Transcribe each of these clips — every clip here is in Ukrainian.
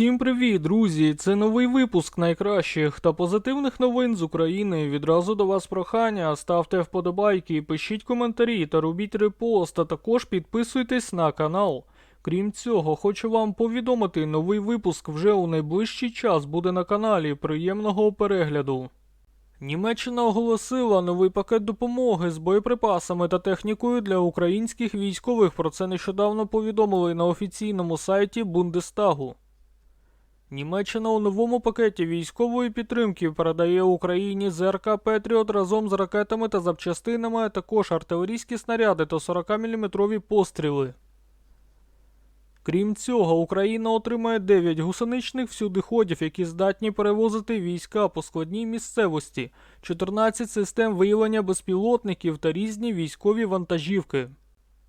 Всім привіт, друзі! Це новий випуск найкращих та позитивних новин з України. Відразу до вас прохання. Ставте вподобайки, пишіть коментарі та робіть репост, а також підписуйтесь на канал. Крім цього, хочу вам повідомити, новий випуск вже у найближчий час буде на каналі. Приємного перегляду. Німеччина оголосила новий пакет допомоги з боєприпасами та технікою для українських військових. Про це нещодавно повідомили на офіційному сайті Бундестагу. Німеччина у новому пакеті військової підтримки передає Україні ЗРК Петріот разом з ракетами та запчастинами, а також артилерійські снаряди та 40-мм постріли. Крім цього, Україна отримає 9 гусеничних всюдиходів, які здатні перевозити війська по складній місцевості, 14 систем виявлення безпілотників та різні військові вантажівки.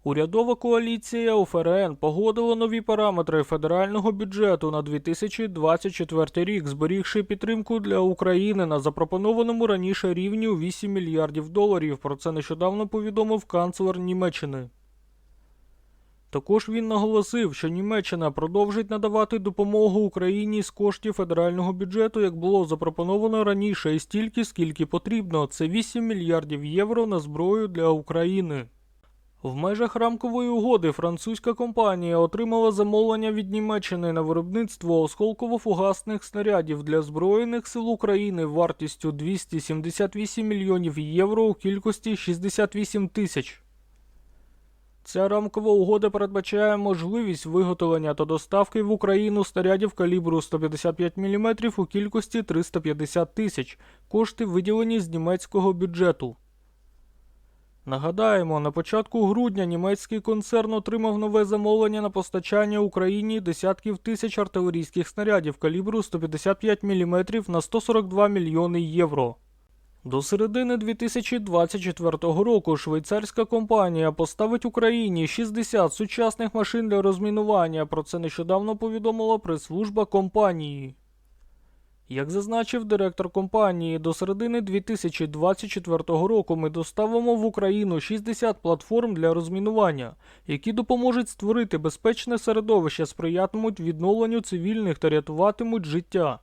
Урядова коаліція УФРН погодила нові параметри федерального бюджету на 2024 рік, зберігши підтримку для України на запропонованому раніше рівні у 8 мільярдів доларів. Про це нещодавно повідомив канцлер Німеччини. Також він наголосив, що Німеччина продовжить надавати допомогу Україні з коштів федерального бюджету, як було запропоновано раніше, і стільки, скільки потрібно. Це 8 мільярдів євро на зброю для України. В межах рамкової угоди французька компанія отримала замовлення від Німеччини на виробництво осколково-фугасних снарядів для Збройних сил України вартістю 278 мільйонів євро у кількості 68 тисяч. Ця рамкова угода передбачає можливість виготовлення та доставки в Україну снарядів калібру 155 мм у кількості 350 тисяч. Кошти виділені з німецького бюджету. Нагадаємо, на початку грудня німецький концерн отримав нове замовлення на постачання Україні десятків тисяч артилерійських снарядів калібру 155 мм на 142 мільйони євро. До середини 2024 року швейцарська компанія поставить Україні 60 сучасних машин для розмінування. Про це нещодавно повідомила прес-служба компанії. Як зазначив директор компанії, до середини 2024 року ми доставимо в Україну 60 платформ для розмінування, які допоможуть створити безпечне середовище, сприятимуть відновленню цивільних та рятуватимуть життя.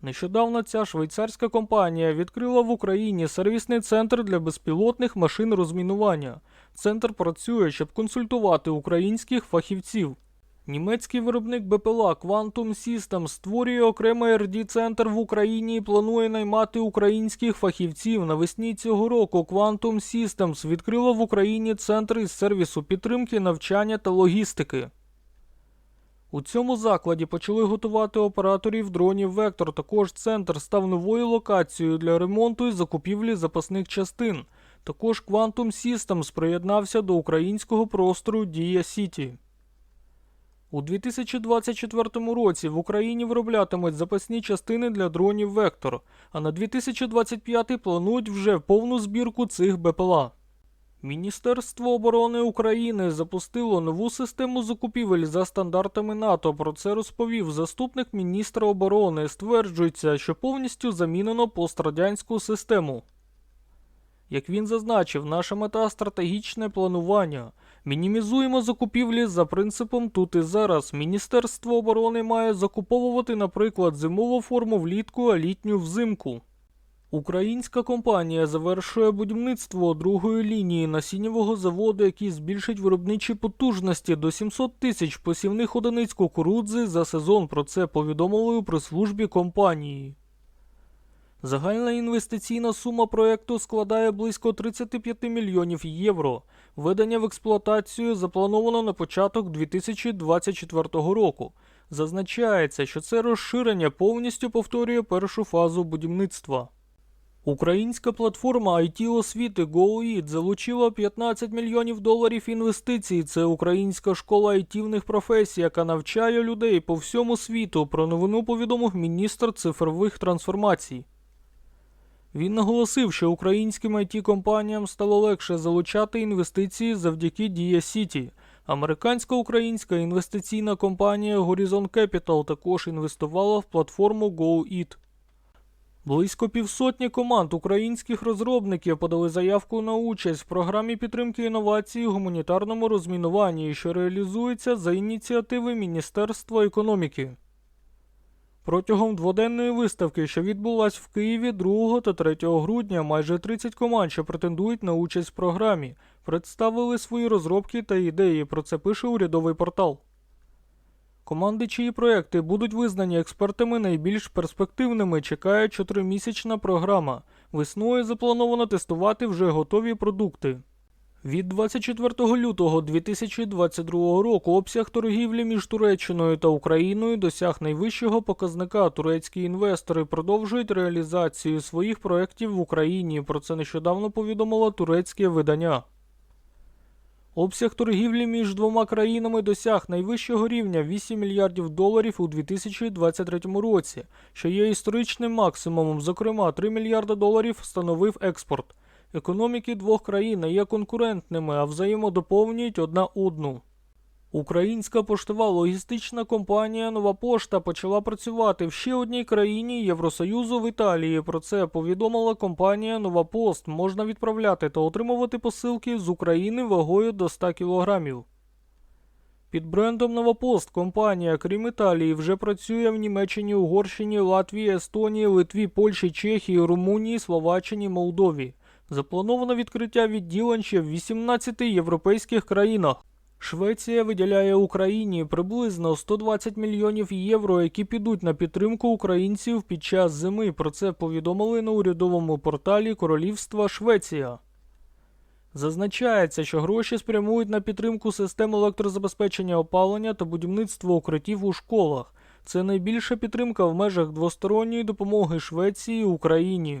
Нещодавно ця швейцарська компанія відкрила в Україні сервісний центр для безпілотних машин розмінування. Центр працює, щоб консультувати українських фахівців. Німецький виробник БПЛА Quantum Systems створює окремий РД-центр в Україні і планує наймати українських фахівців. Навесні цього року Quantum Systems відкрила в Україні центр із сервісу підтримки, навчання та логістики. У цьому закладі почали готувати операторів дронів Вектор. Також центр став новою локацією для ремонту і закупівлі запасних частин. Також Quantum Systems приєднався до українського простору Дія Сіті. У 2024 році в Україні вироблятимуть запасні частини для дронів Вектор, а на 2025 планують вже повну збірку цих БПЛА. Міністерство оборони України запустило нову систему закупівель за стандартами НАТО. Про це розповів заступник міністра оборони. Стверджується, що повністю замінено пострадянську систему. Як він зазначив, наша мета стратегічне планування. Мінімізуємо закупівлі за принципом тут і зараз. Міністерство оборони має закуповувати, наприклад, зимову форму влітку, а літню взимку. Українська компанія завершує будівництво другої лінії насіннєвого заводу, який збільшить виробничі потужності до 700 тисяч посівних одиниць кукурудзи за сезон. Про це повідомили у прес-службі компанії. Загальна інвестиційна сума проекту складає близько 35 мільйонів євро. Введення в експлуатацію заплановано на початок 2024 року. Зазначається, що це розширення повністю повторює першу фазу будівництва. Українська платформа IT освіти GoEat залучила 15 мільйонів доларів інвестицій. Це українська школа айтівних професій, яка навчає людей по всьому світу. Про новину повідомив міністр цифрових трансформацій. Він наголосив, що українським it компаніям стало легше залучати інвестиції завдяки Дія Сіті. Американська українська інвестиційна компанія Horizon Capital також інвестувала в платформу GoEat. Близько півсотні команд українських розробників подали заявку на участь в програмі підтримки інновацій у гуманітарному розмінуванні, що реалізується за ініціативи Міністерства економіки. Протягом дводенної виставки, що відбулась в Києві 2 та 3 грудня, майже 30 команд, що претендують на участь в програмі, представили свої розробки та ідеї. Про це пише урядовий портал. Команди, чиї проекти будуть визнані експертами найбільш перспективними, чекає чотиримісячна програма. Весною заплановано тестувати вже готові продукти. Від 24 лютого 2022 року обсяг торгівлі між Туреччиною та Україною досяг найвищого показника. Турецькі інвестори продовжують реалізацію своїх проєктів в Україні. Про це нещодавно повідомило турецьке видання. Обсяг торгівлі між двома країнами досяг найвищого рівня 8 мільярдів доларів у 2023 році, що є історичним максимумом. Зокрема, 3 мільярда доларів становив експорт. Економіки двох країн не є конкурентними, а взаємодоповнюють одна одну. Українська поштова логістична компанія Нова Пошта почала працювати в ще одній країні Євросоюзу в Італії. Про це повідомила компанія Нова Пост. Можна відправляти та отримувати посилки з України вагою до 100 кілограмів. Під брендом Новопост компанія, крім Італії, вже працює в Німеччині, Угорщині, Латвії, Естонії, Литві, Польщі, Чехії, Румунії, Словаччині, Молдові. Заплановано відкриття відділень ще в 18 європейських країнах. Швеція виділяє Україні приблизно 120 мільйонів євро, які підуть на підтримку українців під час зими. Про це повідомили на урядовому порталі Королівства Швеція. Зазначається, що гроші спрямують на підтримку систем електрозабезпечення опалення та будівництво укриттів у школах. Це найбільша підтримка в межах двосторонньої допомоги Швеції Україні.